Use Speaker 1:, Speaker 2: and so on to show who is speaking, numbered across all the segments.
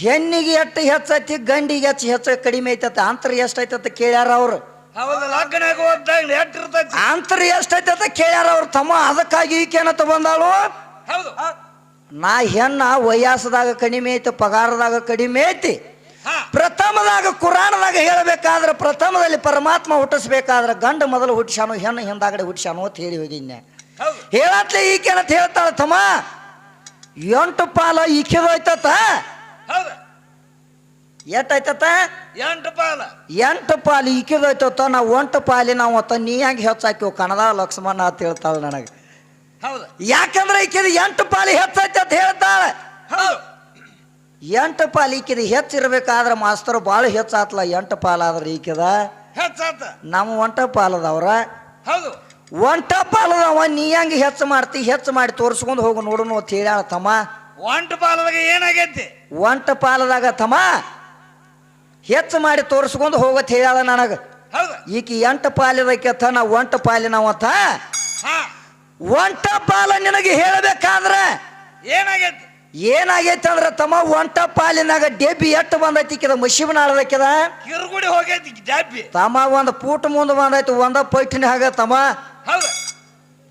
Speaker 1: ಹೆಣ್ಣಿಗೆ ಎಷ್ಟು ಹೆಚ್ಚೈತಿ ಗಂಡಿಗೆ ಹೆಚ್ಚು ಹೆಚ್ಚು ಕಡಿಮೆ ಐತತ್ತ ಅಂತರ ಎಷ್ಟೈತತ್ತ ಕೇಳ್ಯಾರ ಅವ್ರು.
Speaker 2: ಹೌದು ಲಗ್ನ
Speaker 1: ಅಂತರ ಎಷ್ಟೈತತ್ತ ಕೇಳ್ಯಾರ ಅವ್ರು. ತಮ್ಮ ಅದಕ್ಕಾಗಿ ಈಕೇನ ತಗೊಂಡಾಳು
Speaker 2: ಹೌದು.
Speaker 1: ನಾ ಹೆಣ್ಣ ವಯಸ್ಸದಾಗ ಕಡಿಮೆ ಐತಿ ಪಗಾರದಾಗ ಕಡಿಮೆ ಐತಿ. ಪ್ರಥಮದಾಗ ಕುರಾಣದಾಗ ಹೇಳಬೇಕಾದ್ರೆ ಪ್ರಥಮದಲ್ಲಿ ಪರಮಾತ್ಮ ಹುಟ್ಟಿಸ್ಬೇಕಾದ್ರೆ ಗಂಡ ಮೊದಲು ಹುಟ್ಟಿಸಾನು ಹೆಣ್ಣು ಹಿಂದಾಗಡೆ ಹುಟ್ಟಿಸಾನು ಅಂತ ಹೇಳಿ ಹೋಗಿನ್ನೆ
Speaker 2: ಹೌದು.
Speaker 1: ಹೇಳತ್ಲೆ ಈಕೇನಂತ ಹೇಳ್ತಾಳ ತಮ್ಮ ಎಂಟು ಪಾಲ ಈಕಿದೋಯ್ತತ
Speaker 2: ಹೌದು. ಎಂಟು ಪಾಲ.
Speaker 1: ಎಂಟು ಪಾಲು ಈಕಿದೋಯ್ತತ ನಾ ಒಂಟು ಪಾಲಿ ನಾವು ಅತ್ತ ನೀ ಹೆಂಗೆ ಹೆಚ್ಚಾಕಿವ್ ಕನ್ನಡ ಲಕ್ಷ್ಮಣ ಅಂತ ಹೇಳ್ತಾಳ ನನಗೆ.
Speaker 2: ಹೌದು.
Speaker 1: ಯಾಕಂದ್ರೆ ಈಕಿದ ಎಂಟು ಪಾಲಿ ಹೆಚ್ಚೈತೆ ಅಂತ ಹೇಳ್ತಾಳೆ.
Speaker 2: ಹೌದು.
Speaker 1: ಎಂಟು ಪಾಲು ಈಕಿದ ಹೆಚ್ಚಿರ್ಬೇಕಾದ್ರೆ ಮಾಸ್ತರು ಭಾಳ ಹೆಚ್ಚಾತ್ಲ ಎಂಟು ಪಾಲಾದ್ರೆ ಈಕಿದ.
Speaker 2: ಹೆಚ್ಚಾತ.
Speaker 1: ನಮ್ಮ ಒಂಟ ಪಾಲದವ್ರ.
Speaker 2: ಹೌದು.
Speaker 1: ಒಂಟ ಪಾಲದವ ನೀ ಹೆಂಗೆ ಹೆಚ್ಚು ಮಾಡ್ತಿ ಹೆಚ್ಚು ಮಾಡಿ ತೋರಿಸ್ಕೊಂಡು ಹೋಗು ನೋಡು ಅಂತ ಹೇಳ್ಯಾಳ ತಮ್ಮ.
Speaker 2: ಒಂಟು ಪಾಲದಾಗ ಏನಾಗೈತಿ?
Speaker 1: ಒಂಟ ಪಾಲದಾಗ ತಮ್ಮ ಹೆಚ್ಚು ಮಾಡಿ ತೋರಿಸ್ಕೊಂಡು ಹೋಗತ್ ಹೇಳ ನನಗೆ.
Speaker 2: ಹೌದು.
Speaker 1: ಈಕಿ ಎಂಟು ಪಾಲಿದಕ್ಕೆ ನಾ ಒಂಟ ಪಾಲಿನವಂತ
Speaker 2: ಹಾ.
Speaker 1: ಒಂಟ ಪಾಲ ನಿನಗೆ ಹೇಳಬೇಕಾದ್ರೆ
Speaker 2: ಏನಾಗೈತಿ?
Speaker 1: ಏನಾಗೈತೆ ಅಂದ್ರೆ ತಮ್ಮ ಒಂಟ ಪಾಲಿನಾಗ ಡೆಬ್ಬಿ ಎಟ್ಟು ಬಂದೈತಿ ಕಿದ ಮಶಿಬನ ಆಳದಕ್ಕಿದ
Speaker 2: ಕಿರುಗುಡಿ ಹೋಗೈತಿ ಜಾಬಿ
Speaker 1: ತಮ್ಮ ಒಂದು ಪೂಟ ಮುಂದೆ ಬಂದೈತಿ ಒಂದ ಪೈಟಿನ ಹಾಗ ತಮ್ಮ.
Speaker 2: ಹೌದು.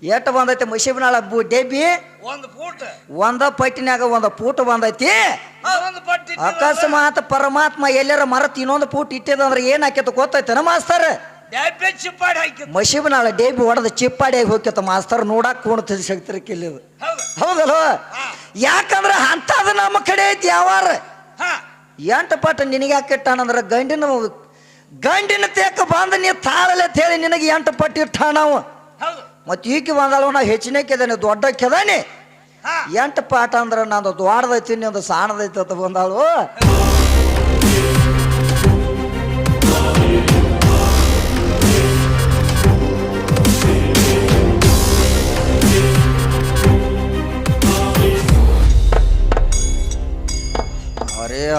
Speaker 1: ಎಟ್ಟು ಬಂದೈತಿ ಮಶಿಬನಾಳ ಡೆಬ್ಬಿ
Speaker 2: ಒಂದು
Speaker 1: ಒಂದ ಪೈಟಿನ್ಯಾಗ ಒಂದು ಪೂಟ ಬಂದೈತಿ.
Speaker 2: ಒಂದು ಪಟ್ಟಿ
Speaker 1: ಅಕಸ್ಮಾತ್ ಪರಮಾತ್ಮ ಎಲ್ಲರ ಮರತ್ ಇನ್ನೊಂದು ಪೂಟ್ ಇಟ್ಟಿದಂದ್ರೆ ಏನ್ ಆಕೇತ ಗೊತ್ತೈತನ ಮಾಸ್ತರ್?
Speaker 2: ಜಾಬಿ ಚಿಪ್ಪಾಡಿ
Speaker 1: ಮಶಿಬನಾಳ ಡೇಬಿ ಹೊಡೆದ ಚಿಪ್ಪಾಡಿಯಾಗಿ ಹೋಗ್ಯತ ಮಾಸ್ತರ್ ನೋಡಕ್ ಕೂಣ ಸಕ್ತಿರ ಕಿಲ್ಲಿದು
Speaker 2: ಹೌದು.
Speaker 1: ಹೌದಲ್ವ? ಯಾಕಂದ್ರ ಅಂತದ ನಮ್ಮ ಕಡೆ ಐತಿ ಯಾವಾರ. ಎಂಟು ಪಟ್ಟ ನಿನಗೆ ಕೆಟ್ಟಾನಂದ್ರ ಗಂಡಿನ ಗಂಡಿನ ತೇಕ ಬಂದ ನೀ ತಾಳಲೆ ಹೇಳಿ ನಿನಗೆ ಎಂಟು ಪಟ್ಟು ಇಟ್ಟಾನವ ಮತ್ತೆ ಈಕೆ ಬಂದಳು ನಾ ಹೆಚ್ಚಿನ ಕೆದಾನೆ ದೊಡ್ಡ ಕೆದಾನೆ.
Speaker 2: ಹಾ.
Speaker 1: ಎಂಟು ಪಾಠ ಅಂದ್ರೆ ನಂದು ದ್ವಾಡದೈತಿ ನಿಂದು ಸಾಣದೈತಿ ಅಂತ ಬಂದಾಳು. ಅರೆ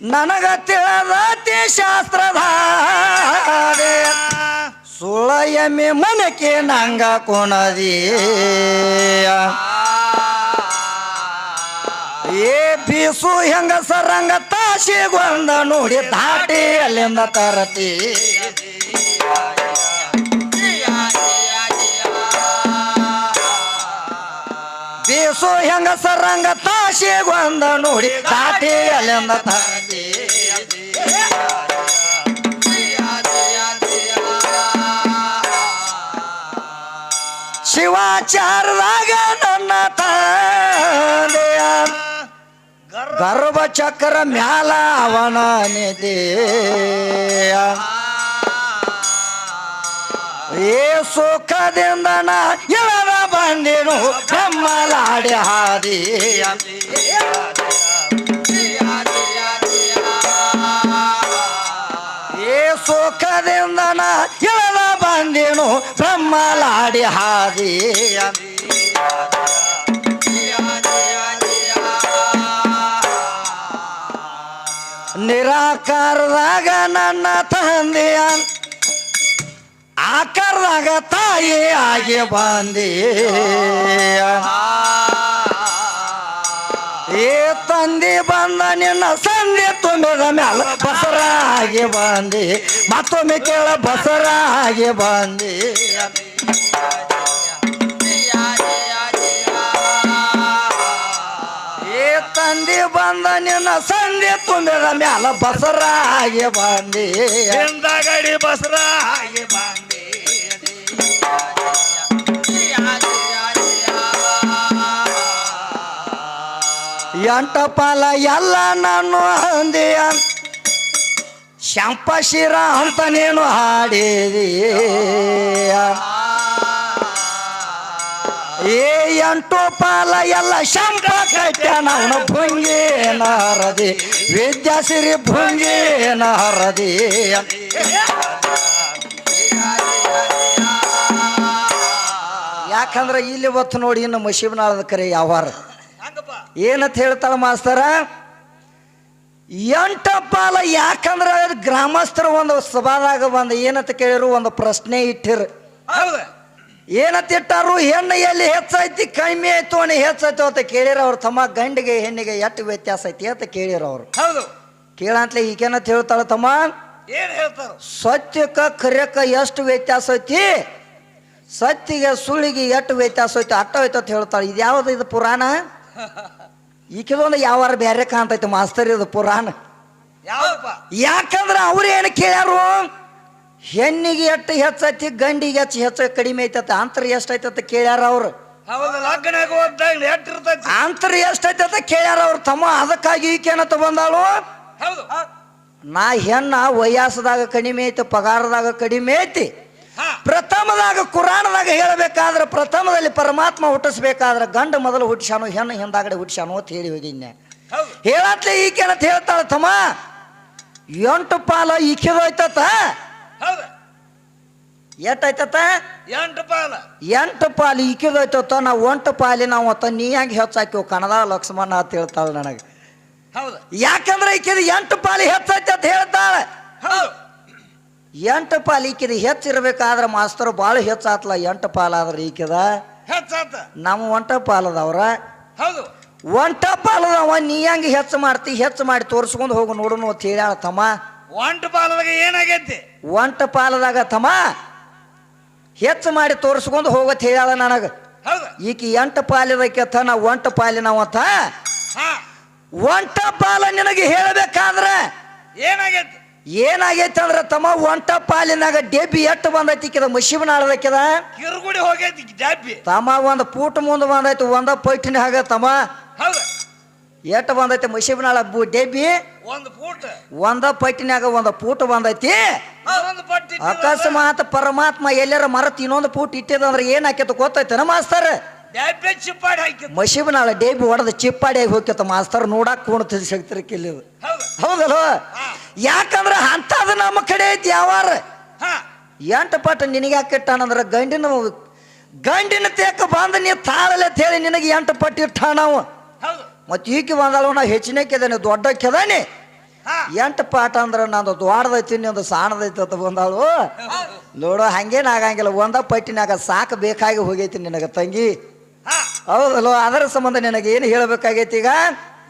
Speaker 1: ನನಗ ತಿಳಿದತಿ ಶಾಸ್ತ್ರದ ಸುಳಯಮೆ ಮನಕೆ ನಂಗ ಕೊನದಿ ಏ ಬೀಸು ಹೆಂಗ ಸರಂಗ ತಾಶಿಗೊಂದ ನೋಡಿ ದಾಟಿ ಅಲ್ಲಿಂದ ತರತಿ. ಬೀಸು ಹೆಂಗ ಸರಂಗ ತಾಶಿಗೊಂದ ನೋಡಿ ದಾಟಿ ಅಲ್ಲಿಂದ ತರತಿ. ಶಿವಾಚಾರದಾಗ ನನ್ನ ತಂದೆಯ ಗರ್ಭ ಚಕ್ರ ಮ್ಯಾಲ ಅವನ ನಿದೆ ಏ ಸುಖದಿಂದ ನಾ ಎಳದ ಬಂದಿನು ಬ್ರಹ್ಮಲಾಡಿ ಹಾದಿ ಏ ಸುಖದಿಂದ ನಾ ಎಳದ ಬಂದಿನು ಬ್ರಹ್ಮಲಾಡಿ ಹಾದಿ ನಿರಾಕಾರದಾಗ ನನ್ನ ತಂದೆಯ ಆಕಾರದಾಗ ತಾಯಿ ಆಗಿ ಬಂದಿ ಏ ತಂದೆ ಬಂದ ನಿನ್ನ ಸಂಧಿ ತುಂಬಿದ ಮ್ಯಾಲ ಬಸರಾಗಿ ಬಂದಿ ಮತ್ತೊಮ್ಮೆ ಕೇಳ ಬಸರಾಗಿ ಬಂದಿ ಏ ತಂದೆ ಬಂದ ನಿನ್ನ ಸಂಧಿ ತುಂಬಿದ ಮ್ಯಾಲ ಬಸರಾಗಿ ಬಂದಿ
Speaker 2: ಹಿಂದಗಡಿ ಬಸರ ಹಾಗೆ ಬಂದಿ
Speaker 1: ಎಂಟ ಪಾಲ ಎಲ್ಲ ನಾನು ಅಂದಿಯ ಶಂಪಶಿರ ಅಂತ ನೀನು ಹಾಡಿದಿ. ಏ ಎಂಟು ಪಾಲ ಎಲ್ಲ ಶಂಪ ಕಟ್ಟ ನಾನು ಭುಂಗಿ ನರದಿ. ವಿದ್ಯಾಸಿರಿ ಭುಂಗಿ ನಾರದಿ. ಯಾಕಂದ್ರೆ ಇಲ್ಲಿ ಹೊತ್ತು ನೋಡಿ ಇನ್ನು ಮಶೀಬ್ನಾಳದ ಕರೆ ಯಾವಾರ. ಏನಂತ ಹೇಳ್ತಾಳ ಮಾಸ್ತರ? ಎಂಟ ಪಾಲ ಯಾಕಂದ್ರೆ ಗ್ರಾಮಸ್ಥರು ಒಂದು ಸಭಾದಾಗ ಒಂದು ಏನಂತ ಕೇಳಿರು ಒಂದು ಪ್ರಶ್ನೆ ಇಟ್ಟಿರು. ಏನಂತ ಇಟ್ಟಾರು ಹೆಣ್ಣು ಎಲ್ಲಿ ಹೆಚ್ಚೈತಿ ಕಮ್ಮಿ ಆಯ್ತು ಅನಿ ಹೆಚ್ಚಾಯ್ತು ಅಂತ ಕೇಳಿರ ಅವ್ರ. ತಮ್ಮ ಗಂಡಿಗೆ ಹೆಣ್ಣಿಗೆ ಎಷ್ಟು ವ್ಯತ್ಯಾಸ ಐತಿ ಅಂತ ಕೇಳಿರ ಅವರು.
Speaker 2: ಹೌದು.
Speaker 1: ಕೇಳಂತ್ಲೆ ಈಗೇನಂತ ಹೇಳ್ತಾಳ ತಮ್ಮ?
Speaker 2: ಏನ್ ಹೇಳ್ತಾರ?
Speaker 1: ಸತ್ಯಕ್ಕ ಕರ್ಯಕ್ಕ ಎಷ್ಟು ವ್ಯತ್ಯಾಸ ಐತಿ? ಸತ್ತಿಗೆ ಸುಳಿಗೆ ಎಷ್ಟು ವ್ಯತ್ಯಾಸ ಐತಿ? ಅಟ್ಟ ಅಂತ ಹೇಳ್ತಾಳೆ. ಇದು ಯಾವ್ದು ಇದು ಪುರಾಣ? ಈಕಿದೊಂದು ಯಾವಾರ ಬೇರೆ ಕಾಣ್ತೈತೆ ಮಾಸ್ತರ್ ಇದು ಪುರಾಣ. ಯಾಕಂದ್ರೆ ಅವ್ರು ಏನು ಕೇಳ್ಯಾರು? ಹೆಣ್ಣಿಗೆ ಎಷ್ಟು ಹೆಚ್ಚೈತಿ ಗಂಡಿಗೆ ಹೆಚ್ಚು ಹೆಚ್ಚು ಕಡಿಮೆ ಐತತ್ತ ಅಂತರ ಎಷ್ಟೈತತ್ತ ಕೇಳ್ಯಾರ ಅವ್ರು. ಅಂತರ ಎಷ್ಟೈತೆ ಅಂತ ಕೇಳ್ಯಾರ ಅವ್ರು ತಮ್ಮ ಅದಕ್ಕಾಗಿ ಈಕೇನಂತ ಬಂದಾಳು? ನಾ ಹೆಣ್ಣ ವಯಸ್ಸದಾಗ ಕಡಿಮೆ ಐತಿ ಪಗಾರದಾಗ ಕಡಿಮೆ ಐತಿ. ಪ್ರಥಮದಾಗ ಕುರಾನದಾಗ ಹೇಳಬೇಕಾದ್ರೆ ಪ್ರಥಮದಲ್ಲಿ ಪರಮಾತ್ಮ ಹುಟ್ಟಿಸ್ಬೇಕಾದ್ರೆ ಗಂಡ ಮೊದಲು ಹುಟ್ಟಿಸಾನು ಹೆಣ್ಣು ಹಿಂದಾಗಡೆ ಹುಟ್ಟಿಸಾನು ಅಂತ ಹೇಳಿ
Speaker 2: ಹೋಗಿದ್ದೆ
Speaker 1: ಹೇಳತ್ಲೆ ಈಕೆನಂತ ಹೇಳ್ತಾಳ ತಮ್ಮ ಎಂಟು ಪಾಲ ಈಕೆದೋಯ್ತತ ಎಟ್ಟೈತತ
Speaker 2: ಎಂಟು ಪಾಲ.
Speaker 1: ಎಂಟು ಪಾಲು ಈಕೆದೋಯ್ತತ ನಾವು ಒಂಟು ಪಾಲಿ ನಾವು ಅತ್ತ ನೀ ಹೆಂಗೆ ಹೆಚ್ಚಾಕಿವ್ ಕನ್ನಡ ಲಕ್ಷ್ಮಣ ಅಂತ ಹೇಳ್ತಾಳ ನನಗೆ.
Speaker 2: ಹೌದು.
Speaker 1: ಯಾಕಂದ್ರೆ ಈಕೆದು ಎಂಟು ಪಾಲಿ ಹೆಚ್ಚೈತೆ ಅಂತ ಹೇಳ್ತಾಳೆ.
Speaker 2: ಹೌದು.
Speaker 1: ಎಂಟು ಪಾಲು ಈಕಿದ ಹೆಚ್ಚಿರ್ಬೇಕಾದ್ರೆ ಮಾಸ್ತರು ಭಾಳ ಹೆಚ್ಚಾತ್ಲ ಎಂಟು ಪಾಲಾದ್ರೆ ಈಕಿದ.
Speaker 2: ಹೆಚ್ಚಾತ.
Speaker 1: ನಮ್ಮ ಒಂಟ ಪಾಲದವ್ರ
Speaker 2: ಹೌದು.
Speaker 1: ಒಂಟ ಪಾಲದವ ನೀ ಹೆಂಗೆ ಹೆಚ್ಚು ಮಾಡ್ತಿ ಹೆಚ್ಚು ಮಾಡಿ ತೋರಿಸ್ಕೊಂಡು ಹೋಗು ನೋಡುನು ಅಂತ ಹೇಳ ತಮ್ಮ.
Speaker 2: ಒಂಟ ಪಾಲದಾಗ ಏನಾಗೈತಿ?
Speaker 1: ಒಂಟ ಪಾಲದಾಗ ತಮ್ಮ ಹೆಚ್ಚು ಮಾಡಿ ತೋರಿಸ್ಕೊಂಡು ಹೋಗತ್ ಹೇಳ್ಯಾಳ ನನಗೆ.
Speaker 2: ಹೌದು.
Speaker 1: ಈಕಿ ಎಂಟು ಪಾಲಿದಕ್ಕೆ ನಾ ಒಂಟ ಪಾಲಿನವಂತ
Speaker 2: ಹಾ.
Speaker 1: ಒಂಟ ಪಾಲ ನಿನಗೆ ಹೇಳಬೇಕಾದ್ರೆ
Speaker 2: ಏನಾಗೈತಿ?
Speaker 1: ಏನಾಗೈತೆ ಅಂದ್ರೆ ತಮ್ಮ ಒಂಟ ಪಾಲಿನಾಗ ಡೆಬ್ಬಿ ಎಟ್ಟು ಬಂದೈತಿ ಮಶಿಬನ ಮಶಿಬನಾಳದಕ್ಕಿದ
Speaker 2: ಕಿರುಗುಡಿ ಹೋಗೈತಿ ಜಾಬಿ
Speaker 1: ತಮ್ಮ ಒಂದು ಪೂಟ ಮುಂದೆ ಬಂದೈತಿ ಒಂದ ಪೈಟಿನ ಹಾಗ ತಮ್ಮ
Speaker 2: ಹೌದು.
Speaker 1: ಎಟ್ಟು ಬಂದೈತಿ ಮಶಿಬನ ಆಳ ಡೆಬ್ಬಿ
Speaker 2: ಒಂದು ಫೂಟ್
Speaker 1: ಒಂದ ಪೈಟಿನಾಗ ಒಂದು ಪೂಟ ಬಂದೈತಿ?
Speaker 2: ಪಟ್ಟಿ
Speaker 1: ಅಕಸ್ಮಾತ್ ಪರಮಾತ್ಮ ಎಲ್ಲರ ಮರತ್ ಇನ್ನೊಂದು ಪೂಟ ಇಟ್ಟಿದಂದ್ರೆ ಏನ್ ಹಾಕೈತಿ ಗೊತ್ತೈತನ ಮಾಸ್ತರ್?
Speaker 2: ಚಿಪ್ಪಾಡಿ ಹಾಕಿತ್ತು
Speaker 1: ಮಶಿಬನಾಳ ಡೇಬಿ ಹೊಡೆದ ಚಿಪ್ಪಾಡಿಯಾಗಿ ಹೋಗ್ಯತ ಮಾಸ್ತರ್ ನೋಡಕ್ ಕುಣ್ತದ ಶಕ್ತಿ ಕಿಲ್ಲಿದು.
Speaker 2: ಹೌದು.
Speaker 1: ಹೌದಲ್ವ? ಯಾಕಂದ್ರ ಅಂತದ ನಮ್ಮ ಕಡೆ ಐತಿ ಯಾವಾರ? ಎಂಟು ಪಟ್ಟ ನಿನಗೆ ಯಾಕಿಟ್ಟಾನಂದ್ರ ಗಂಡಿನ ಗಂಡಿನ ತೇಕ ಬಂದ ನೀ ತಾಳಲೆ ಹೇಳಿ ನಿನಗೆ ಎಂಟು ಪಟ್ಟು ಇಟ್ಟಾನವ. ಮತ್ತೆ ಈಕೆ ಬಂದಾಳು ನಾ ಹೆಚ್ಚಿನ ಕೆದಾನೆ ದೊಡ್ಡ ಕೆದಾನೆ. ಎಂಟು ಪಾಠ ಅಂದ್ರೆ ನಂದು ದೊಡ್ಡದೈತಿ ನಿಂದು ಸಾಣದೈತಿ ಅಂತ ಬಂದಾಳು. ನೋಡೋ ಹಂಗೇನು ಆಗಂಗಿಲ್ಲ. ಒಂದ ಪಟ್ಟಿನಾಗ ಸಾಕು ಬೇಕಾಗಿ ಹೋಗೈತಿ ನಿನಗೆ ತಂಗಿ.
Speaker 2: ಹೌದಲ್ಲೋ
Speaker 1: ಹೌದಲ್ವ? ಅದರ ಸಂಬಂಧ ನಿನಗೆ ಏನು ಹೇಳಬೇಕಾಗೈತಿ ಈಗ?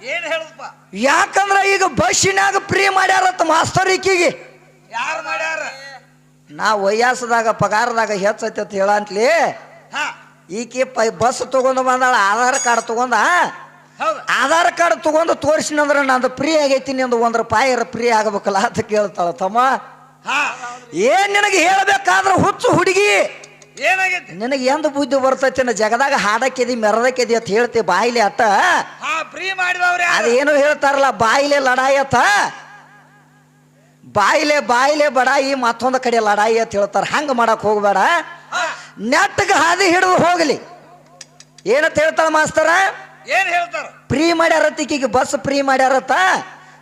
Speaker 2: ಏನ್ ಹೇಳುದಪ್ಪ?
Speaker 1: ಯಾಕಂದ್ರೆ ಈಗ ಬಸ್ಸಿನಾಗ ಫ್ರೀ ಮಾಡ್ಯಾರತ್ತ ಮಾಸ್ತರ್ ಈಕಿಗೆ.
Speaker 2: ಯಾರು ಮಾಡ್ಯಾರ?
Speaker 1: ನಾ ವಯಸ್ಸದಾಗ ಪಗಾರದಾಗ ಹೆಚ್ಚೈತಿ ಅಂತ ಹೇಳಂತ್ಲಿ ಈಕೆ ಪ ಬಸ್ ತಗೊಂಡು ಬಂದಾಳ ಆಧಾರ್ ಕಾರ್ಡ್ ತಗೊಂಡ ಆಧಾರ್ ಕಾರ್ಡ್ ತಗೊಂಡು ತೋರಿಸಿನಂದ್ರೆ ನಂದು ಫ್ರೀ ಆಗೈತಿ ನಿಂದು ಒಂದು ರೂಪಾಯಿ ಫ್ರೀ ಆಗ್ಬೇಕಲ್ಲ ಅಂತ ಕೇಳ್ತಾಳ ತಮ್ಮ. ಏನ್ ನಿನಗೆ ಹೇಳಬೇಕಾದ್ರೆ ಹುಚ್ಚು ಹುಡುಗಿ
Speaker 2: ಏನಾಗೈತಿ?
Speaker 1: ನಿನಗೆ ಎಂದ ಬುದ್ಧಿ ಬರ್ತೈತಿ ನಾ ಜಗದಾಗ ಹಾಡಕ್ಕಿದಿ ಮೆರದಕ್ಕಿದಿ ಅಂತ ಹೇಳ್ತಿ ಬಾಯಿಲಿ ಅತ್ತ.
Speaker 2: ಹಾ ಫ್ರೀ ಮಾಡಿದವ್ರೆ
Speaker 1: ಅದೇನು ಹೇಳ್ತಾರಲ್ಲ ಬಾಯಿಲೆ ಲಡಾಯಿ ಅತ್ತ. ಬಾಯಿಲೆ ಬಾಯಿಲೆ ಬಡಾಯಿ ಮತ್ತೊಂದು ಕಡೆ ಲಡಾಯಿ ಅಂತ ಹೇಳ್ತಾರ. ಹಂಗ ಮಾಡಕ್ ಹೋಗ್ಬೇಡ. ನೆಟ್ಟಗೆ ಹಾದಿ ಹಿಡಿದು ಹೋಗಲಿ. ಏನಂತ ಹೇಳ್ತಾಳ ಮಾಸ್ತರ?
Speaker 2: ಏನ್ ಹೇಳ್ತಾರ?
Speaker 1: ಫ್ರೀ ಮಾಡ್ಯಾರತ್ತ ಈಕಿಗೆ ಬಸ್ ಫ್ರೀ ಮಾಡ್ಯಾರತ್ತ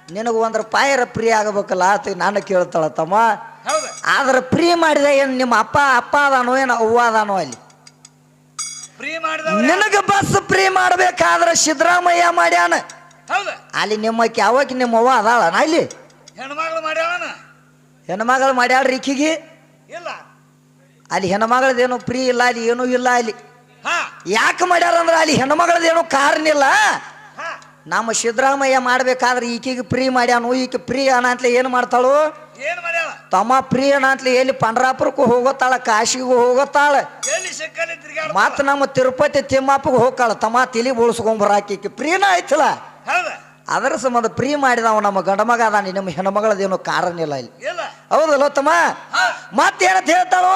Speaker 1: ನಿನಗೆ ಒಂದ್ರ ಪಾಯರ ಪ್ರಿಯ ಆಗಬೇಕಲ್ಲ ಆತ ನಾನು ಕೇಳ್ತಾಳ ತಮ್ಮ. ಆದ್ರೆ ಫ್ರೀ ಮಾಡಿದ ಏನು ನಿಮ್ಮ ಅಪ್ಪ ಅಪ್ಪ ಅದಾನೋ ಏನು ಅವ್ವ ಅದಾನೋ ಅಲ್ಲಿ? ನಿನಗೆ ಬಸ್ ಫ್ರೀ ಮಾಡ್ಬೇಕಾದ್ರೆ ಸಿದ್ದರಾಮಯ್ಯ ಮಾಡ್ಯಾನ. ಅಲ್ಲಿ ನಿಮ್ಮ ಯಾವಾಗ ನಿಮ್ಮ ಅವ್ವ ಅದಾಳನ ಅಲ್ಲಿ?
Speaker 2: ಹೆಣ್ಮಗಳು ಮಾಡ್ಯಾವನ
Speaker 1: ಹೆಣ್ಮಗಳು ಮಾಡ್ಯಾಳ ರೀಕಿಗೆ
Speaker 2: ಇಲ್ಲ.
Speaker 1: ಅಲ್ಲಿ ಹೆಣ್ಮಗಳದೇನು ಪ್ರೀ ಇಲ್ಲ ಅಲ್ಲಿ ಏನೂ ಇಲ್ಲ ಅಲ್ಲಿ. ಯಾಕೆ ಮಾಡ್ಯಾರ ಅಂದ್ರೆ ಅಲ್ಲಿ ಹೆಣ್ಮಗಳದೇನು ಕಾರಣ ಇಲ್ಲ. ನಮ್ಮ ಸಿದ್ದರಾಮಯ್ಯ ಮಾಡ್ಬೇಕಾದ್ರೆ ಈಕಿಗೆ ಫ್ರೀ ಮಾಡ್ಯಾನು ಈಕೆ ಫ್ರೀ ಅಂತಲೇ ಏನು ಮಾಡ್ತಾಳು?
Speaker 2: ಏನ್ ಮಾಡ್ಯಾಳ?
Speaker 1: ತಮ್ಮ ಫ್ರೀ ಎಲ್ಲಿ ಪಂಡ್ರಾಪುರಕ್ಕೂ ಹೋಗುತ್ತಾಳ ಕಾಶಿಗೂ ಹೋಗುತ್ತಾಳೆ
Speaker 2: ಎಲ್ಲಿ ಸಿಕ್ಕಲ್ಲಿ ತಿರ್ಗಾಡ
Speaker 1: ಮತ್ತ ನಮ್ಮ ತಿರುಪತಿ ತಿಮ್ಮಪ್ಪಗೆ ಹೋಗ್ತಾಳ ತಮ್ಮ ತಿಲಿ ಬೋಳ್ಸ್ಕೊಂಬರ ಆಕೆ ಫ್ರೀನ ಆಯ್ತಲ್ಲ.
Speaker 2: ಹೌದ?
Speaker 1: ಅದರ ಸಂಬಂಧ ಪ್ರೀ ಮಾಡಿದವ ನಮ್ಮ ಗಂಡಮಗ ಅದಾನಿ ನಿಮ್ಮ ಹೆಣ್ಮಗಳದೇನು ಕಾರಣ ಇಲ್ಲ ಇಲ್ಲಿ. ಹೌದಲ್ಲ ತಮ್ಮ?
Speaker 2: ಮತ್ತೇನ
Speaker 1: ಮತ್ತೇನಂತ ಹೇಳ್ತಾಳು?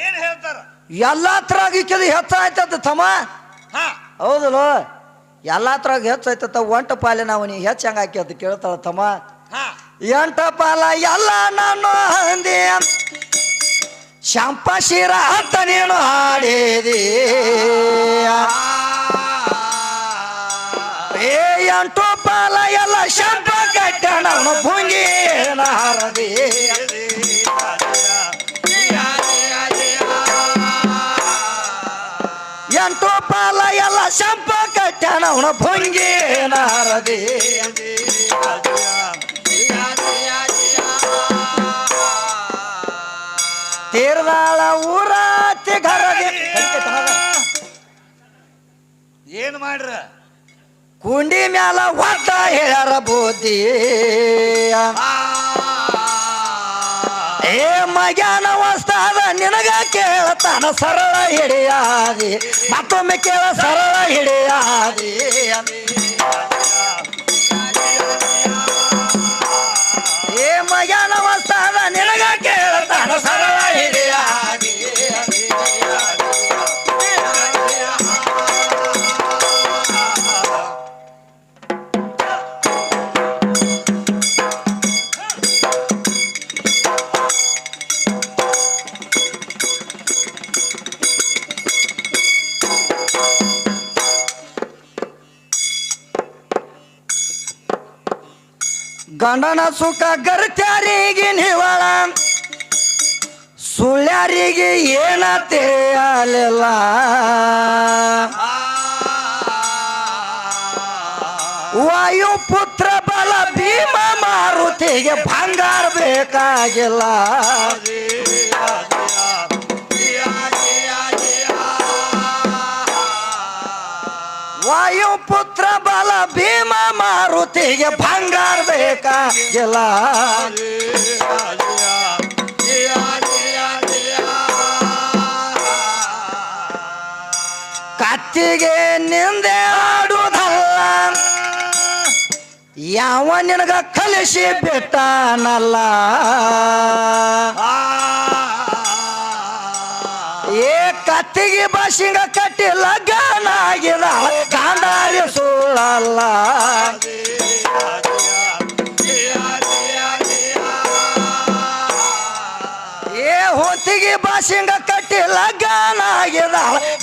Speaker 2: ಏನ್ ಹೇಳ್ತಾರ?
Speaker 1: ಎಲ್ಲಾ ತರ ಹೆಚ್ಚಾಯ್ತದ ತಮ್ಮ? ಹೌದಲ್ಲ? ಎಲ್ಲಾ ಹೆಚ್ಚು ಹೆಚ್ಚಾಯ್ತದ ಒಂಟ ಪಾಲಿನ ಅವನಿ ಹೆಚ್ಚು ಹೆಂಗೆ ಹಾಕಿ ಅಂತ ಕೇಳ್ತಾಳ ತಮ್ಮ? ಎಂಟ ಪಾಲ ಎಲ್ಲ ನಾನು ಹಂದಿ ಶಾಂಪ ಶಿರ ಅಂತ ನೀನು ಹಾಡಿದಿ. ಏ ಎಂಟು ಪಾಲ ಎಲ್ಲ ಶಾಂಪ ಕಟ್ಟಣ ಭುಂಗಿ ಹಾರದಿ. ಎಂಟು ಪಾಲ ಎಲ್ಲ ಶಾಂಪ ಕಟ್ಟಣ ಭುಂಗಿ ಹಾರದಿ ತೀರ್ದಾಳ ಊರ ಘರದೆ.
Speaker 2: ಏನ್ ಮಾಡ್ರ?
Speaker 1: ಕುಂಡಿ ಮ್ಯಾಲ ಒದ್ದ ಹೇಳ್ಯಾರ ಬುದ್ಧಿ ಏ ಮಗ್ಯಾನ ವಸ್ತಾದ ನಿನಗ ಕೇಳತಾನ ಸರಳ ಹಿಡಿಯಾದಿ. ಮತ್ತೊಮ್ಮೆ ಕೇಳ ಸರಳ ಹಿಡಿಯಾದಿ. ಗಂಡನ ಸುಖ ಗರ್ತ್ಯಾರಿಗೆ ನಿವಳ. ಸುಳ್ಯಾರಿಗೆ ಏನ ತಿಳಿಯಲಿಲ್ಲ. ವಾಯು ಪುತ್ರ ಬಲ ಭೀಮ ಮಾರುತಿಗೆ ಬಂಗಾರ ಬೇಕಾಗಿಲ್ಲ. ವಾಯು ಪುತ್ರ ಬಲ ಭೀಮ ಮಾರುತಿಗೆ ಬಂಗಾರ ಬೇಕಾಗಿಲ್ಲ ಕತ್ತಿಗೆ ನಿಂದೆ ಆಡುವುದಲ್ಲ. ಯಾವ ನಿನಗ ಕಲಿಸಿ ಬಿಟ್ಟಾನಲ್ಲ. ಏ ಕತ್ತಿಗೆ ಬಸಿಂಗ ಕಟ್ಟಿ ಲಗ್ನ ಕಾಂಡಾರಿ ಸುಳ್ಳಲ್ಲ. ಏ ಹೊತ್ತಿಗೆ ಬಾಸಿಂಗ ಕಟ್ಟಿ ಲಗ್ನ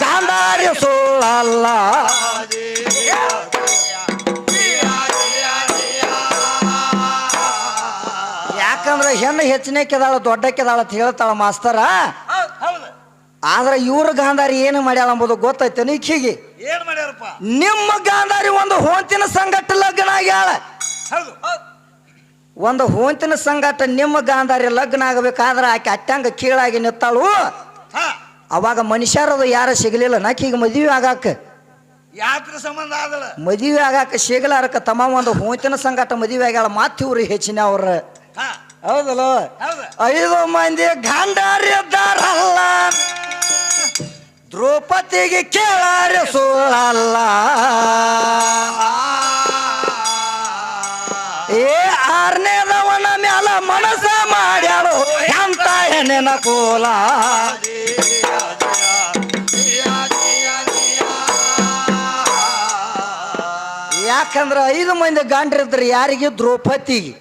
Speaker 1: ಕಾಂಡಾರಿ ಸುಳ್ಳಲ್ಲ. ಯಾಕಂದ್ರೆ ಹೆಣ್ಣು ಹೆಚ್ಚಿನ ಕೆದಾಳ ದೊಡ್ಡ ಕೆದಾಳ ಅಂತ ಹೇಳ್ತಾಳ ಮಾಸ್ತರ. ಆದ್ರೆ ಇವ್ರ ಗಾಂಧಾರಿ ಏನು ಮಾಡ್ಯಾಳ ಅಂಬುದು ಗೊತ್ತೈತೆ ನೀಖಿಗೆ
Speaker 2: ಏನ್ ಮಾಡ್ಯಾರಪ್ಪ?
Speaker 1: ನಿಮ್ಮ ಗಾಂಧಾರಿ ಒಂದು ಹೋಂತಿನ ಸಂಗಟ ಲಗ್ನ ಆಗ್ಯಾಳ.
Speaker 2: ಹೌದು.
Speaker 1: ಒಂದು ಹೋಂತಿನ ಸಂಗಟ ನಿಮ್ಮ ಗಾಂಧಾರಿ ಲಗ್ನ ಆಗಬೇಕಾದ್ರೆ ಆಕೆ ಅಟ್ಟಂಗ ಕೀಳಾಗಿ ನಿತ್ತಾಳು
Speaker 2: ಹಾ.
Speaker 1: ಅವಾಗ ಮನುಷ್ಯರದು ಯಾರ ಸಿಗಲಿಲ್ಲ. ನಾಕೀಗ ಮದುವೆ ಆಗಾಕ
Speaker 2: ಯಾತ್ರ ಸಂಬಂಧ ಆಗಲ್ಲ
Speaker 1: ಮದುವೆ ಆಗಾಕ ಸಿಗಲಾರಕ ತಮ್ಮ ಒಂದು ಹೋಂತಿನ ಸಂಗಟ ಮದುವೆ ಆಗ್ಯಾಳ. ಮಾತಿ ಇವ್ರು ಹೆಚ್ಚಿನ ಅವ್ರ.
Speaker 2: ಹಾ.
Speaker 1: ಹೌದಲ್ಲ?
Speaker 2: ಹೌದು.
Speaker 1: ಐದು ಮಂದಿ ಗಂಡರಿದ್ದಾರಲ್ಲ ದ್ರೌಪದಿಗೆ ಕೇಳಾರೆ ಸುಳ್ಳಲ್ಲ. ಏ ಆರನೇದವನ ಮ್ಯಾಲ ಮನಸ ಮಾಡ್ಯಾಳು ಎಂತ ಹೆಣ್ಣಿನ ಕೋಲ. ಯಾಕಂದ್ರೆ ಐದು ಮಂದಿ ಗಾಂಡ್ರಿದ್ರು ಯಾರಿಗೆ? ದ್ರೌಪದಿಗೆ.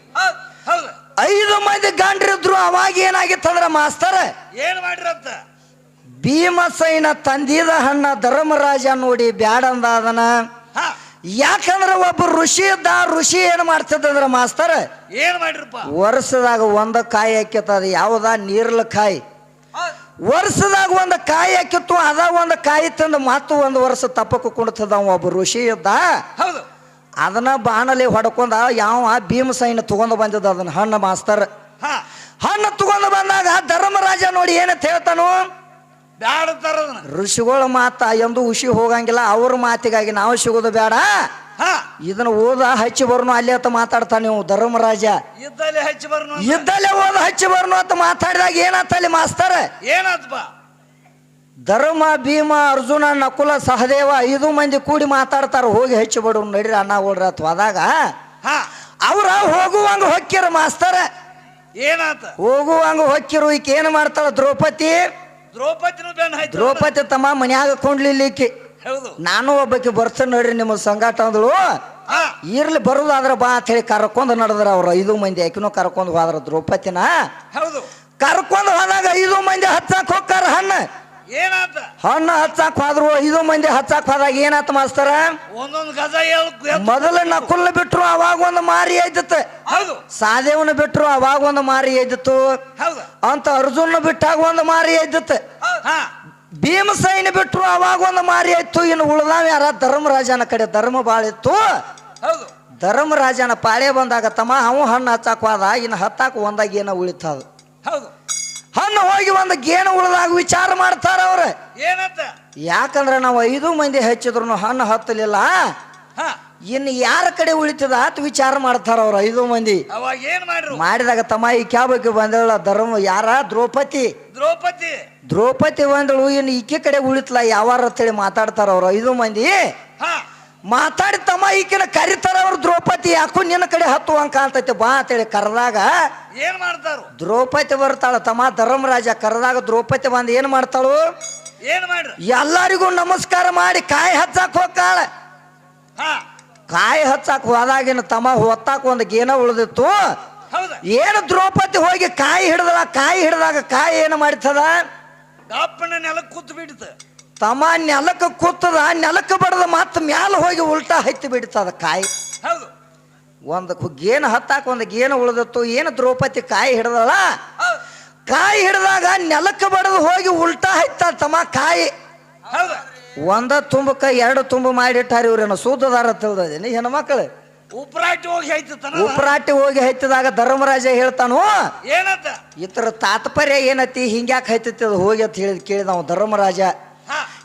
Speaker 1: ಐದು ಮಂದಿ ಗಾಂಡ್ರಿದ್ರು ಅವಾಗ ಏನಾಗಿತ್ತಂದ್ರ ಮಾಸ್ತರ?
Speaker 2: ಏನ್ ಮಾಡಿರಂತ?
Speaker 1: ಭೀಮಸೈನ ತಂದಿದ ಹಣ್ಣ ಧರ್ಮರಾಜ ನೋಡಿ ಬ್ಯಾಡಂದ
Speaker 2: ಅದನ
Speaker 1: ಯಾಕಂದ್ರ ಒಬ್ಬ ಋಷಿ ಇದ್ದ ಋಷಿ ಏನ್ ಮಾಡ್ತದಂದ್ರ ಮಾಸ್ತರ್?
Speaker 2: ಏನ್ ಮಾಡಿರಪ್ಪ?
Speaker 1: ವರ್ಷದಾಗ ಒಂದ ಕಾಯಿ ಹಾಕಿತ್ತದ ಯಾವ್ದ? ನೀರ್ಲ ಕಾಯಿ. ವರ್ಷದಾಗ ಒಂದು ಕಾಯಿ ಹಾಕಿತ್ತು ಅದ ಒಂದು ಕಾಯಿ ತಂದು ಮತ್ತು ಒಂದು ವರ್ಷ ತಪ್ಪಕ್ಕೆ ಕುಣ್ತದ ಒಬ್ಬ ಋಷಿ ಇದ್ದ.
Speaker 2: ಹೌದು.
Speaker 1: ಅದನ್ನ ಬಾಣಲಿ ಹೊಡ್ಕೊಂಡ ಯಾವ ಭೀಮಸೈನ ತಗೊಂಡು ಬಂದಿದ್ದ ಅದನ್ನ ಹಣ್ಣು ಮಾಸ್ತರ್.
Speaker 2: ಹಣ್ಣ
Speaker 1: ಹಣ್ಣು ತಗೊಂಡು ಬಂದಾಗ ಧರ್ಮರಾಜ ನೋಡಿ ಏನಂತ ಹೇಳ್ತಾನು?
Speaker 2: ಬ್ಯಾಡ ತರದನ
Speaker 1: ಋಷಿಗಳ ಮಾತ ಎಂದು ಹುಷಿ ಹೋಗಂಗಿಲ್ಲ ಅವ್ರ ಮಾತಿಗಾಗಿ ನಾವು ಸಿಗೋದು ಬೇಡ
Speaker 2: ಹಾ.
Speaker 1: ಇದನ್ನ ಓದ ಹಚ್ಚಿ ಬರ್ನು ಅಲ್ಲಿ ಅಂತ ಮಾತಾಡ್ತಾನೆ ನೀವು ಧರ್ಮರಾಜ.
Speaker 2: ಇದ್ದಲ್ಲಿ ಹಚ್ಚಿ ಬರ್ನು
Speaker 1: ಇದ್ದಲ್ಲೇ ಓದ ಹಚ್ಚಿ ಬರ್ನು ಅಂತ ಮಾತಾಡಿದಾಗ ಏನಾತ ಅಲ್ಲಿ ಮಾಸ್ತರ?
Speaker 2: ಏನಾತಪ್ಪ
Speaker 1: ಧರ್ಮ ಭೀಮ ಅರ್ಜುನ ನಕುಲ ಸಹದೇವ ಐದು ಮಂದಿ ಕೂಡಿ ಮಾತಾಡ್ತಾರ ಹೋಗಿ ಹೆಚ್ಚು ಬಿಡು ನಡೀರಿ ಅಣ್ಣ ಹೋಡ್ರಿ ಅಥವಾ ಹೋದಾಗ.
Speaker 2: ಹಾ.
Speaker 1: ಅವ್ರ ಹೋಗುವಂಗ ಹೊಕ್ಕಿರ ಮಾಸ್ತರ.
Speaker 2: ಏನಾತ?
Speaker 1: ಹೋಗುವಂಗ ಹೊಕ್ಕಿರು ಈಕೆ ಏನು ಮಾಡ್ತಾಳ ದ್ರೌಪದಿ?
Speaker 2: ದ್ರೌಪದಿನೂ
Speaker 1: ದ್ರೌಪದಿ ತಮ್ಮ ಮನ್ಯಾಗ ಕೊಂಡ್ಲಿಕ್ಕೆ
Speaker 2: ಹೌದು.
Speaker 1: ನಾನು ಒಬ್ಬಕ್ಕೆ ಬರ್ತೇನೆ ನೋಡ್ರಿ ನಿಮ್ಮ ಸಂಗಾಟ ಅಂದಳು. ಇರ್ಲಿ ಬರುದಾದ್ರ ಬಾ ಅಂತ ಹೇಳಿ ಕರ್ಕೊಂಡು ನಡೆದ್ರ ಅವ್ರು ಐದು ಮಂದಿ. ಆಕಿನೂ ಕರ್ಕೊಂಡು ಹೋದ್ರ ದ್ರೌಪದಿನ.
Speaker 2: ಹೌದು.
Speaker 1: ಕರ್ಕೊಂಡು ಹೋದಾಗ ಐದು ಮಂದಿ ಹತ್ತಕ್ಕೆ ಹೋಗ್ತಾರ ಹಣ್ಣ.
Speaker 2: ಏನಾತ?
Speaker 1: ಹಣ್ಣು ಹಚ್ಚಾಕ್ ಹೋದ್ರು ಐದು ಮಂದಿ ಹಚ್ಚಾಕ್ ಹೋದಾಗ ಏನಾತ ಮಾಸ್ತರ?
Speaker 2: ಒಂದೊಂದು ಗಜ
Speaker 1: ಮೊದಲ ನಕುಲ್ ಬಿಟ್ರು ಅವಾಗ ಒಂದು ಮಾರಿ ಎದ್ದಿತ್ತು.
Speaker 2: ಹೌದು.
Speaker 1: ಸಾದೇವನ ಬಿಟ್ರು ಅವಾಗ ಒಂದು ಮಾರಿ
Speaker 2: ಹೌದು.
Speaker 1: ಅಂತ ಅರ್ಜುನ್ ಬಿಟ್ಟಾಗ ಒಂದು ಮಾರಿ ಎದ್ದಿತ್ತು.
Speaker 2: ಹಾ.
Speaker 1: ಭೀಮಸೈನ ಬಿಟ್ರು ಅವಾಗ ಒಂದು ಮಾರಿ ಆಯ್ತು ಇನ್ನು ಉಳ್ದಾವ ಯಾರ? ಧರ್ಮರಾಜನ ಕಡೆ. ಧರ್ಮ ಬಾಳ ಇತ್ತು.
Speaker 2: ಹೌದು.
Speaker 1: ಧರ್ಮರಾಜನ ಪಾಳೆ ಬಂದಾಗ ತಮ್ಮ ಅವು ಹಣ್ಣು ಹಚ್ಚಾಕ್ ಹೋದ ಇನ್ನು ಹತ್ತಾಕ ಒಂದಾಗ ಏನೋ ಉಳಿತದ
Speaker 2: ಹೌದು.
Speaker 1: ಹಣ್ಣು ಹೋಗಿ ಒಂದು ಗೇಣು ಉಳಿದಾಗ ವಿಚಾರ ಮಾಡ್ತಾರ ಅವ್ರ.
Speaker 2: ಏನಂತ?
Speaker 1: ಯಾಕಂದ್ರೆ ನಾವು ಐದು ಮಂದಿ ಹಚ್ಚಿದ್ರು ಹಣ್ಣು ಹತ್ತಲಿಲ್ಲ. ಇನ್ನು ಯಾರ ಕಡೆ ಉಳಿತದ ಅಂತ ವಿಚಾರ ಮಾಡ್ತಾರ ಅವ್ರ ಐದು ಮಂದಿ.
Speaker 2: ಅವಾಗ ಏನ್ ಮಾಡ್ರು?
Speaker 1: ಮಾಡಿದಾಗ ತಮ್ಮ ಈ ಕ್ಯಾಬಕ್ಕೆ ಬಂದಳ ಧರ್ಮ ಯಾರ? ದ್ರೌಪದಿ.
Speaker 2: ದ್ರೌಪದಿ.
Speaker 1: ದ್ರೌಪದಿ ಬಂದಳು ಇನ್ನು ಈಕೆ ಕಡೆ ಉಳಿತಲ್ಲ ಯಾವಾರ ಅಂತೇಳಿ ಮಾತಾಡ್ತಾರ ಅವ್ರ ಐದು ಮಂದಿ. ಮಾತಾಡಿ ತಮ್ಮ ಈಕಿನ ಕರಿತಾರ ಅವ್ರು ದ್ರೌಪದಿ ಯಾಕೋ ನಿನ್ನ ಕಡೆ ಹತ್ತು ಅಂಕ ಅಂತೈತೆ ಬಾ ಅಂತೇಳಿ ಕರೆದಾಗ.
Speaker 2: ಏನ್ ಮಾಡ್ತಾರು?
Speaker 1: ದ್ರೌಪದಿ ಬರ್ತಾಳ ತಮ್ಮ ಧರ್ಮರಾಜ ಕರೆದಾಗ ದ್ರೌಪದಿ ಬಂದು ಏನು ಮಾಡ್ತಾಳು?
Speaker 2: ಏನ್ ಮಾಡ್ರಿ?
Speaker 1: ಎಲ್ಲರಿಗೂ ನಮಸ್ಕಾರ ಮಾಡಿ ಕಾಯಿ ಹಚ್ಚಾಕ್ ಹೋಗ್ತಾಳ. ಕಾಯಿ ಹಚ್ಚಾಕ್ ಹೋದಾಗಿನ ತಮ್ಮ ಹೊತ್ತಾಕ ಒಂದು ಗೇನ ಉಳಿದಿತ್ತು. ಏನ್ ದ್ರೌಪದಿ ಹೋಗಿ ಕಾಯಿ ಹಿಡ್ದಳ ಕಾಯಿ ಹಿಡ್ದಾಗ ಕಾಯಿ ಏನು ಮಾಡ್ತದ?
Speaker 2: ನೆಲಕ್ಕೆ ಕೂತ್ ಬಿಡ್ತ
Speaker 1: ತಮ್ಮ ನೆಲಕ್ಕೆ ಕೂತದ ನೆಲಕ್ಕೆ ಬಡದ ಮತ್ತೆ ಮ್ಯಾಲ ಹೋಗಿ ಉಲ್ಟಾ ಹತ್ತಿ ಬಿಡ್ತದ ಕಾಯಿ.
Speaker 2: ಹೌದು.
Speaker 1: ಒಂದು ಗೇನು ಹತ್ತಾಕ ಒಂದು ಗೇನು ಉಳಿದತ್ತು ಏನು ದ್ರೌಪದಿ ಕಾಯಿ ಹಿಡ್ದಳ ಕಾಯಿ ಹಿಡ್ದಾಗ ನೆಲಕ್ಕೆ ಬಡದು ಹೋಗಿ ಉಲ್ಟಾ ಹತ್ತ ತಮ್ಮ ಕಾಯಿ. ಒಂದ ತುಂಬಕ್ಕ ಎರಡು ತುಂಬ ಮಾಡಿಟ್ಟಾರ ಇವ್ರೇನು ಸೂತದಾರ ತಿಳಿದೇನಿ ಹೆಣ್ಮಕ್ಳು
Speaker 2: ಉಪರಾಟಿ ಹೋಗಿ ಐತನ
Speaker 1: ಉಪರಾಟಿ ಹೋಗಿ ಹೈತಿದಾಗ ಧರ್ಮರಾಜ ಹೇಳ್ತಾನು?
Speaker 2: ಏನಂತ?
Speaker 1: ಇತರ ತಾತ್ಪರ್ಯ ಏನತಿ ಹಿಂಗ್ಯಾಕೆ ಅದು ಹೋಗಿ ಅಂತ ಹೇಳಿದ್ ಕೇಳಿದ ನಾವು ಧರ್ಮರಾಜ.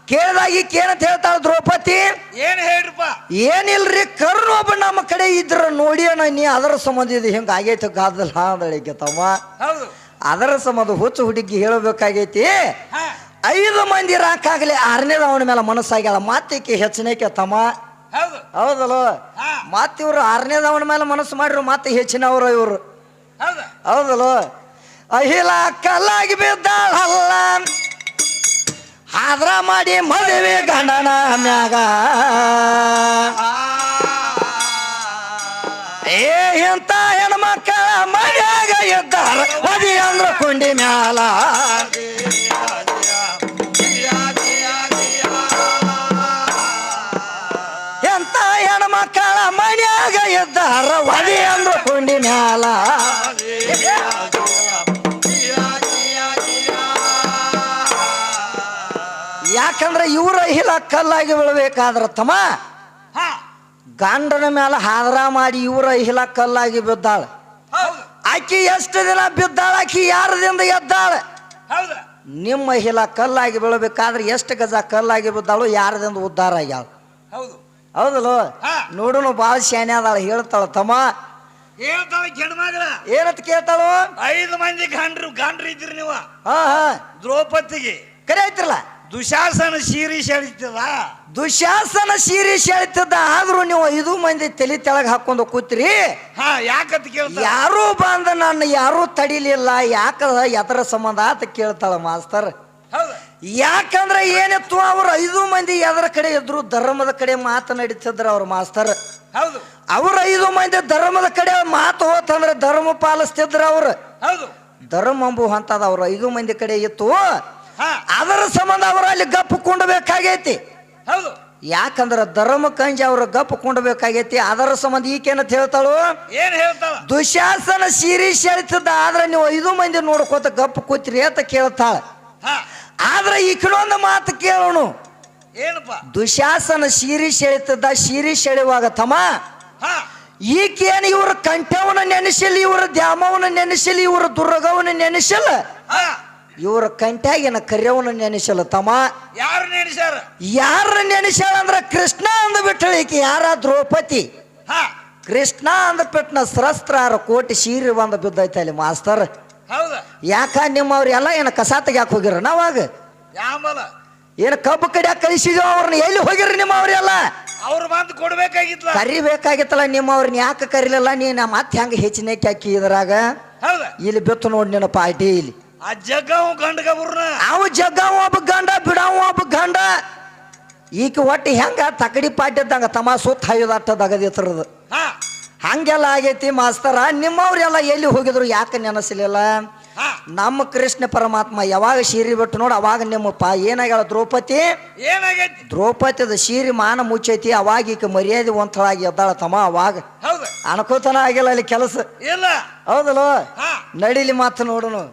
Speaker 1: ಕೇಳಿದಾಗ ಈಕೆ ಏನಂತ ಹೇಳ್ತಾಳ ದ್ರೌಪದಿ.
Speaker 2: ಏನ್ ಹೇಳ್ರಪ್ಪ?
Speaker 1: ಏನಿಲ್ರಿ ಕರ್ಣ ಒಬ್ಬ ನಮ್ಮ ಕಡೆ ಇದ್ರ ಅಣ್ಣ ನೀ ಅದರ ಸಂಬಂಧ ಇದು ಹಿಂಗ ಆಗೈತೆ ಗಾದಲ್? ಅಂದಳಿಗೆ ತಮ್ಮ.
Speaker 2: ಹೌದು.
Speaker 1: ಅದರ ಸಂಬಂಧ ಹುಚ್ಚು ಹುಡುಗಿ ಹೇಳಬೇಕಾಗೈತಿ. ಐದು ಮಂದಿ ರಾಕಾಗ್ಲಿ ಆರನೇದ ಅವನ ಮೇಲೆ ಮನಸ್ಸಾಗ್ಯಾಳ. ಮಾತಿಕ್ಕೆ ಹೆಚ್ಚಿನಕ್ಕೆ ತಮ್ಮ.
Speaker 2: ಹೌದು.
Speaker 1: ಹೌದಲ್ಲ?
Speaker 2: ಹಾ.
Speaker 1: ಮತ್ತೆ ಇವ್ರು ಆರನೇದ ಅವನ ಮೇಲೆ ಮನಸ್ಸು ಮಾಡಿರು ಮತ್ತೆ ಹೆಚ್ಚಿನವರು ಇವರು.
Speaker 2: ಹೌದ.
Speaker 1: ಹೌದಲ್ಲ? ಅಹಿಲ ಕಲ್ಲಾಗಿ ಬಿದ್ದಾಳಲ್ಲ. ಆದ್ರ ಮಾಡಿ ಮದುವೆ ಗಂಡನ ಮ್ಯಾಗ. ಏ ಎಂತ ಹೆಣ್ಮಕ್ಕಳ ಮನ್ಯಾಗ ಇದ್ದಾರ? ಮದಿ ಅಂದ್ರ ಕುಂಡಿ ಮ್ಯಾಲ. ಎಂತ ಹೆಣ್ಮಕ್ಕಳ ಮನ್ಯಾಗ ಇದ್ದಾರ? ವದಿ ಅಂದ್ರ ಕುಂಡಿ ಮ್ಯಾಲ. ಯಾಕಂದ್ರೆ ಇವ್ರ ಹಿಲ ಕಲ್ಲಾಗಿ ಬೀಳ್ಬೇಕಾದ್ರ ತಮ್ಮ
Speaker 2: ಹಾ.
Speaker 1: ಗಂಡನ ಮೇಲೆ ಹಾದ್ರ ಮಾಡಿ ಇವ್ರ ಹಿಲ ಕಲ್ಲಾಗಿ ಬಿದ್ದಾಳ. ಆಕಿ ಎಷ್ಟು ದಿನ ಬಿದ್ದಾಳ ಆಕಿ ಯಾರದಿಂದ ಎದ್ದಾಳ?
Speaker 2: ಹೌದ.
Speaker 1: ನಿಮ್ಮ ಹಿಲ ಕಲ್ಲಾಗಿ ಬೀಳ್ಬೇಕಾದ್ರೆ ಎಷ್ಟು ಗಜ ಕಲ್ಲಾಗಿ ಬಿದ್ದಾಳು ಯಾರದಿಂದ ಉದ್ಧಾರ ಆಗ್ಯಾಳ?
Speaker 2: ಹೌದು.
Speaker 1: ಹೌದಲ್ಲ. ನೋಡುನು ಬಾಳ ಶಾನೆ ಅದಾಳ ಹೇಳ್ತಾಳ ತಮ್ಮ.
Speaker 2: ಏನತ್ ಕೆಣಮಗಳ
Speaker 1: ಏನಂತ ಕೇಳ್ತಾಳು?
Speaker 2: ಐದು ಮಂದಿ ಗಾಂಡ್ರು ಗಂಡ್ರು ಇದ್ರಿ ನೀವು.
Speaker 1: ಹಾ ಹಾ.
Speaker 2: ದ್ರೌಪದಿಗೆ.
Speaker 1: ಕರೆ ಐತ್ರಲ್ಲ?
Speaker 2: ದುಶಾಸನ ಸೀರಿ ಸೆಳಿತದ?
Speaker 1: ದುಶಾಸನ ಸೀರೆ ಸೆಳಿತಿದ್ದ ಆದ್ರೂ ನೀವು ಐದು ಮಂದಿ ತಲೆ ತೆಳಗ್ ಹಾಕೊಂಡು ಕೂತ್ರಿ.
Speaker 2: ಹಾ ಯಾಕಂತ ಕೇಳ್ತ
Speaker 1: ಯಾರೂ ಬಂದ ನನ್ನ ಯಾರೂ ತಡಿಲಿಲ್ಲ. ಯಾಕ ಎದರ ಸಂಬಂಧ ಅಂತ ಕೇಳ್ತಾಳ ಮಾಸ್ತರ್.
Speaker 2: ಹೌದು?
Speaker 1: ಯಾಕಂದ್ರೆ ಏನಿತ್ತು ಅವ್ರು ಐದು ಮಂದಿ ಎದರ ಕಡೆ ಇದ್ರು ಧರ್ಮದ ಕಡೆ ಮಾತನಾಡಿತಿದ್ರ ಅವ್ರ ಮಾಸ್ತರ್.
Speaker 2: ಹೌದು.
Speaker 1: ಅವ್ರ ಐದು ಮಂದಿ ಧರ್ಮದ ಕಡೆ ಮಾತು ಹೋತಂದ್ರೆ ಧರ್ಮ ಪಾಲಿಸ್ತಿದ್ರ ಅವ್ರು.
Speaker 2: ಹೌದು.
Speaker 1: ಧರ್ಮ ಅಂಬು ಅಂತದ ಅವ್ರ ಐದು ಮಂದಿ ಕಡೆ ಇತ್ತು. ಅದರ ಸಂಬಂಧ ಅವರು ಅಲ್ಲಿ ಗಪ್ಪು ಕುಂಡಬೇಕಾಗೈತಿ.
Speaker 2: ಹೌದು.
Speaker 1: ಯಾಕಂದ್ರ ಧರ್ಮ ಕಂಜಿ ಅವ್ರ ಗಪ್ಪು ಕುಂಡಬೇಕಾಗೈತಿ. ಅದರ ಸಂಬಂಧ ಈಕೇನಂತ ಹೇಳ್ತಾಳು?
Speaker 2: ಏನ್ ಹೇಳ್ತಾಳ?
Speaker 1: ದುಶಾಸನ ಸೀರಿ ಹೇಳ್ತಿದ್ದ ಆದ್ರೆ ನೀವು ಐದು ಮಂದಿ ನೋಡ್ಕೋತ ಗಪ್ಪ ಕೂತ್ರಿ ಅಂತ ಕೇಳ್ತಾಳ. ಆದ್ರೆ ಈಕಿನೊಂದು ಮಾತು ಕೇಳೋಣ.
Speaker 2: ಏನಪ್ಪ?
Speaker 1: ದುಶಾಸನ ಸೀರಿ ಹೇಳ್ತಿದ್ದ ಸೀರಿ ಸೆಳೆಯುವಾಗ ತಮ್ಮ ಈಕೇನು ಇವ್ರ ಕಂಠವನ್ನ ನೆನೆಸಿಲ್ಲ ಇವ್ರ ದ್ಯಾಮವನ್ನ ನೆನೆಸಿಲ್ಲ ಇವ್ರ ದುರ್ಗವನ್ನ ನೆನೆಸಿಲ್ಲ? ಇವ್ರ ಕಂಠ್ಯಾಗಿನ ಕರ್ಯವನ್ನ ನೆನೆಸಿಲ್ಲ ತಮ್ಮ.
Speaker 2: ಯಾರು ನೆನೆಸ್ಯಾರ?
Speaker 1: ಯಾರ ನೆನೆಸ್ಯಾಳ ಅಂದ್ರ ಕೃಷ್ಣ ಅಂದ ಬಿಟ್ಟಳು ಈಕೆ ಯಾರ ದ್ರೌಪದಿ?
Speaker 2: ಹಾ.
Speaker 1: ಕೃಷ್ಣ ಅಂದ ಬಿಟ್ಟನ ಸಹಸ್ರಾರು ಕೋಟಿ ಸೀರೆ ಬಂದ ಬಿದ್ದೈತೆ ಅಲ್ಲಿ ಮಾಸ್ತರ್.
Speaker 2: ಹೌದ?
Speaker 1: ಯಾಕ ನಿಮ್ಮವ್ರೆಲ್ಲ ಏನ ಕಸ ತೆಗ್ಯಾಕ ಹೋಗಿರ ನಾವಾಗ
Speaker 2: ಯಾಂಬಲ
Speaker 1: ಏನು ಕಬ್ಬು ಕಡಿಯಾಕ ಕಳಿಸಿದ್ಯೋ ಅವ್ರನ್ನ ಎಲ್ಲಿ ಹೋಗಿರಿ ನಿಮ್ಮವ್ರೆಲ್ಲ
Speaker 2: ಅವ್ರು ಬಂದು ಕೊಡ್ಬೇಕಾಗಿತ್ತು
Speaker 1: ಕರಿಬೇಕಾಗಿತ್ತಲ್ಲ ನಿಮ್ಮವ್ರನ್ನ ಯಾಕೆ ಕರಿಲಿಲ್ಲ ನೀನು? ಮತ್ತೆ ಹೆಂಗೆ ಹೆಚ್ಚಿನ ಹಾಕಿ ಇದ್ರಾಗ?
Speaker 2: ಹೌದ?
Speaker 1: ಇಲ್ಲಿ ಬಿತ್ತು ನೋಡಿ ನಿನ್ನ ಪಾರ್ಟಿ ಇಲ್ಲಿ.
Speaker 2: ಆ ಜಗ್ಗವ್ ಗಂಡಗಬ್ರನ್ನ
Speaker 1: ಅವ ಜಗ್ಗ ಒಬ್ಬ ಗಂಡ ಬಿಡವ ಒಬ್ಬ ಗಂಡ. ಈಕ ಒಟ್ಟು ಹೆಂಗ ತಕಡಿ ಪಾಟಿದ್ದಂಗ ತಮ್ಮ ಸುತ್ತ ಹೈದಟ್ಟ ದಗದಿತ್ರದ ಹಂಗೆಲ್ಲ ಆಗೈತಿ ಮಾಸ್ತರ ನಿಮ್ಮವ್ರೆಲ್ಲ ಎಲ್ಲಿ ಹೋಗಿದ್ರು ಯಾಕೆ ನೆನಸಲಿಲ್ಲ? ನಮ್ಮ ಕೃಷ್ಣ ಪರಮಾತ್ಮ ಯಾವಾಗ ಶೀರಿ ಬಿಟ್ಟು ನೋಡು ಅವಾಗ ನಿಮ್ಮ ಪಾ ಏನಾಗ್ಯಾಳ ದ್ರೌಪದಿ?
Speaker 2: ಏನಾಗೈತಿ?
Speaker 1: ದ್ರೌಪದಿದ ಶೀರಿ ಮಾನ ಮುಚ್ಚೈತಿ ಅವಾಗ ಈಗ ಮರ್ಯಾದೆ ಒಂಥಳಾಗಿ ಎದ್ದಾಳ ತಮ್ಮ ಅವಾಗ.
Speaker 2: ಹೌದ.
Speaker 1: ಅನ್ಕೋತನ ಆಗಿಲ್ಲ ಅಲ್ಲಿ ಕೆಲಸ.
Speaker 2: ಇಲ್ಲ. ಹೌದಲ್ಲ?
Speaker 1: ನಡಿಲಿ ಮಾತು ನೋಡುನು.